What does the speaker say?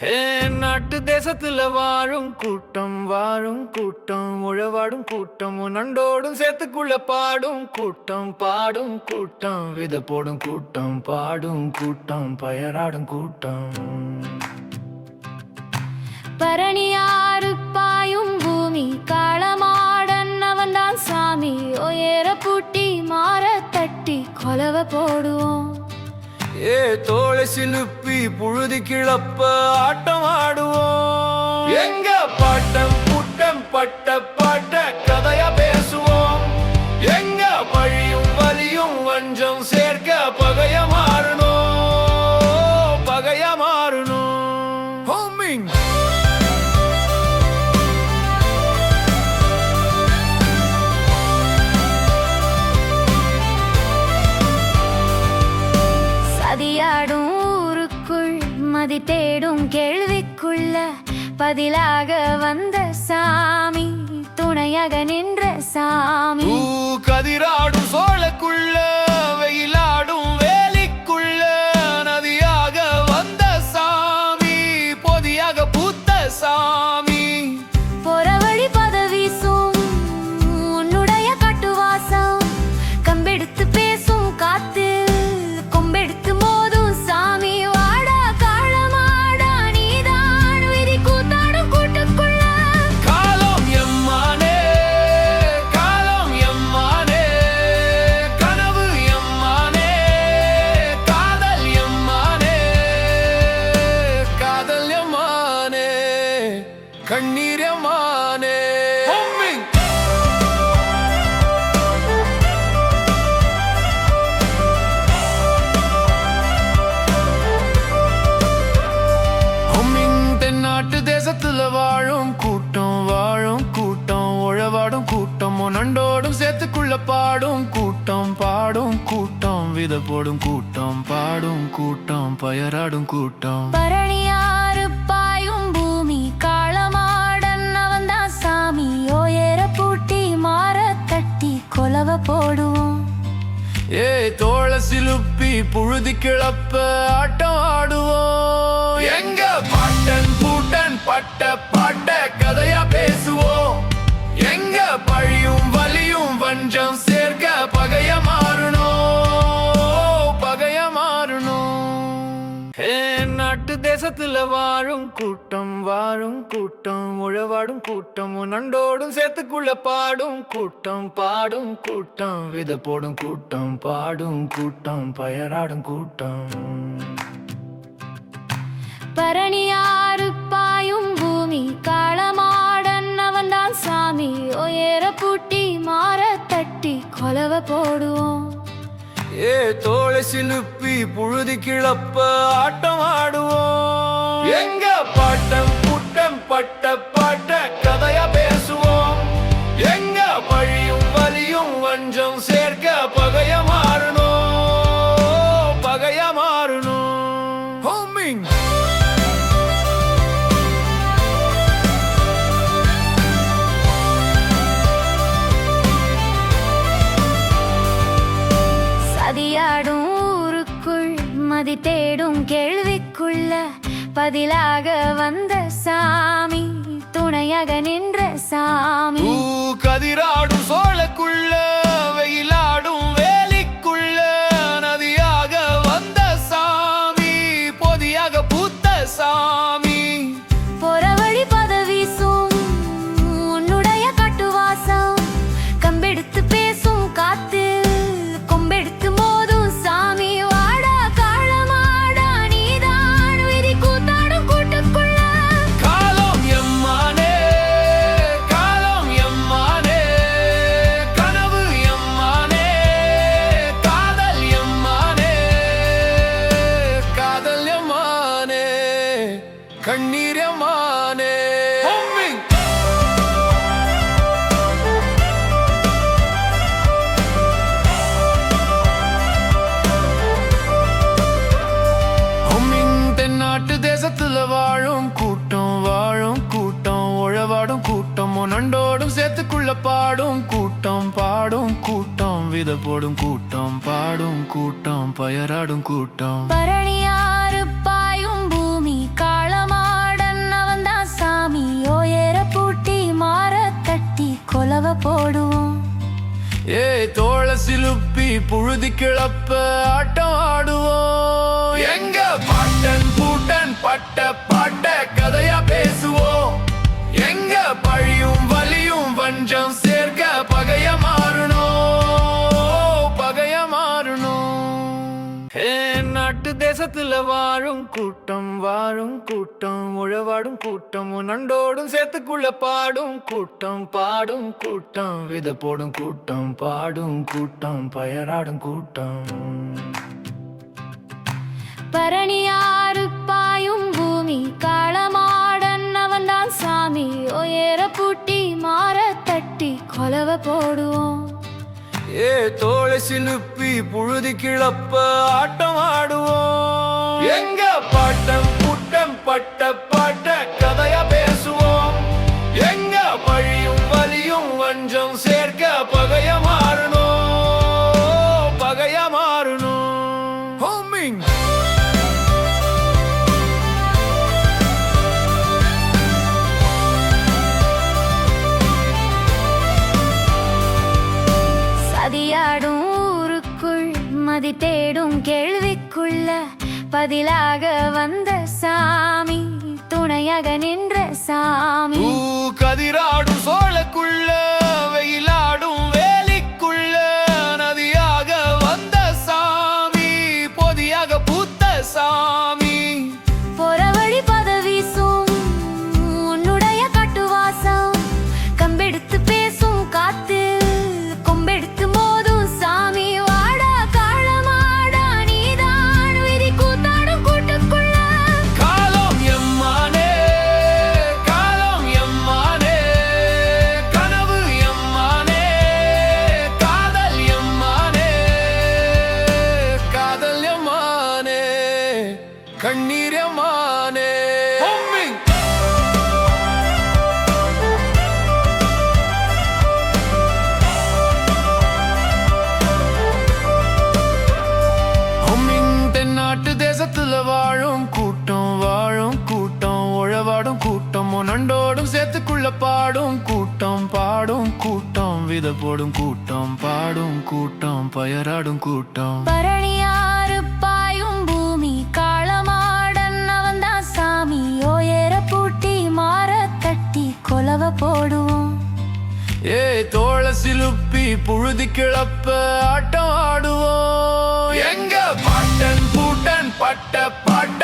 நாட்டு தேசத்துல வாழும் கூட்டம் வாழும் கூட்டம் உழவாடும் கூட்டம் நண்டோடும் சேர்த்துக்குள்ள பாடும் கூட்டம் பாடும் கூட்டம் வித போடும் கூட்டம் பாடும் கூட்டம் பயராடும் கூட்டம். பரணியாறு பாயும் பூமி காளமாடன் அவன்தான் சாமி உயர பூட்டி மாற தட்டி கொலவை போடுவோம். ஏ தோலை சிலுப்பி புழுதி கிளப்ப ஆட்டம் ஆடுவோம். எங்க பாட்டம் புட்டம் பட்ட பதிலாக வந்த சாமி துணையாக நின்ற சாமி. கதிராடும் சோழக்குள்ள. ஹம்மிங் தென்னாட்டு தேசத்துல வாழும் கூட்டம் வாழும் கூட்டம் உழவாடும் கூட்டம் நண்டோடும் சேத்துக்குள்ள பாடும் கூட்டம் பாடும் கூட்டம் வித போடும் கூட்டம் பாடும் கூட்டம் பயராடும் கூட்டம். பரணியாறு சிலுப்பி புழுதி கிளப்ப ஆட்டம் ஆடுவோம். எங்க பாட்டன் பூட்டன் பட்ட பாட்ட கதையா பேசுவோம். எங்க பழியும் வலியும் வஞ்சம் சேர்க்க பகைய மாறணும். பகைய மாறணும். நாட்டு தேசத்துல வாழும் கூட்டம் வாழும் கூட்டம் உழவாடும் கூட்டம் நண்டோடும் சேத்துக்குள்ள பாடும் கூட்டம் பாடும் கூட்டம் வித போடும் கூட்டம் பாடும் கூட்டம் பயராடும் கூட்டம். பரணியாறு பாயும் பூமி காளமாடன் அவன்தான் சாமி உயர பூட்டி மாற தட்டி கொலவ போடுவோம். ஏ தோளை சிலுப்பி புழுதி கிளப்ப ஆட்டம் ஆடுவோம். பட்ட பாட்ட கதையா பேசுவோம். எங்க பழியும் வலியும் வஞ்சம் சேர்க்க பகைய மாறணும் பகைய மாறணும். ஹோமிங் சதியாடும் ஊருக்குள் மதி தேடும் கேள்விக்குள்ள பதிலாக வந்த சாமி துணையாக நின்ற சாமி. கதிராடும் சோழக்குள்ள பாடும் கூட்டம் பாடும் கூட்டம் வித போடும் கூட்டம் பாடும் கூட்டம் பயராடும் கூட்டம். பரணியாறு பாயும் பூமி காளமாடன் அவன் தான் சாமி. ஓயர பூட்டி மாற தட்டி கொலவ போடுவோம். ஏ தோள சிலுப்பி புழுதி கிளப்ப ஆட்டம் ஆடுவோம். எங்க பாட்டன் பூட்டன் பட்ட நாட்டு தேசத்துல வாழும் கூட்டம் வாழும் கூட்டம் உழவாடும் கூட்டம் நண்டோடும் சேர்த்துக்குள்ள பாடும் கூட்டம் பாடும் கூட்டம் வித போடும் கூட்டம் பாடும் கூட்டம் பயராடும் கூட்டம். பரணியாறு பாயும் பூமி காளமாடன் அவன் தான் சாமி உயர பூட்டி மாற தட்டி கொலவ போடுவோம். ஏ தோளை சிலுப்பி புழுதி கிளப்ப ஆட்டம் ஆடுவோம். எங்க பாட்டம் புட்டம் பட்ட உள்ள பதிலாக வந்த சாமி துணையாக நின்ற சாமி. கதிராடும் சோழக்குள்ள வெயிலாடும் வேலிக்குள்ள நதியாக வந்த சாமி பொதியாக பூத்த சாமி. கண்ணீர் எம்மானே ஹம்மிங் ஹம்மிங் தென்னாட்டு தேசத்துல வாழும் கூட்டம் வாழும் கூட்டம் உழவாடும் கூட்டம் நண்டோடும் சேத்துக்குள்ள பாடும் கூட்டம் பாடும் கூட்டம் வித போடும் கூட்டம் பாடும் கூட்டம் பயராடும் கூட்டம். பரணியாறு புழுதி கிளப்ப ஆட்டம் ஆடுவோம். எங்க பாட்டன் பூட்டன் பட்ட பாட்ட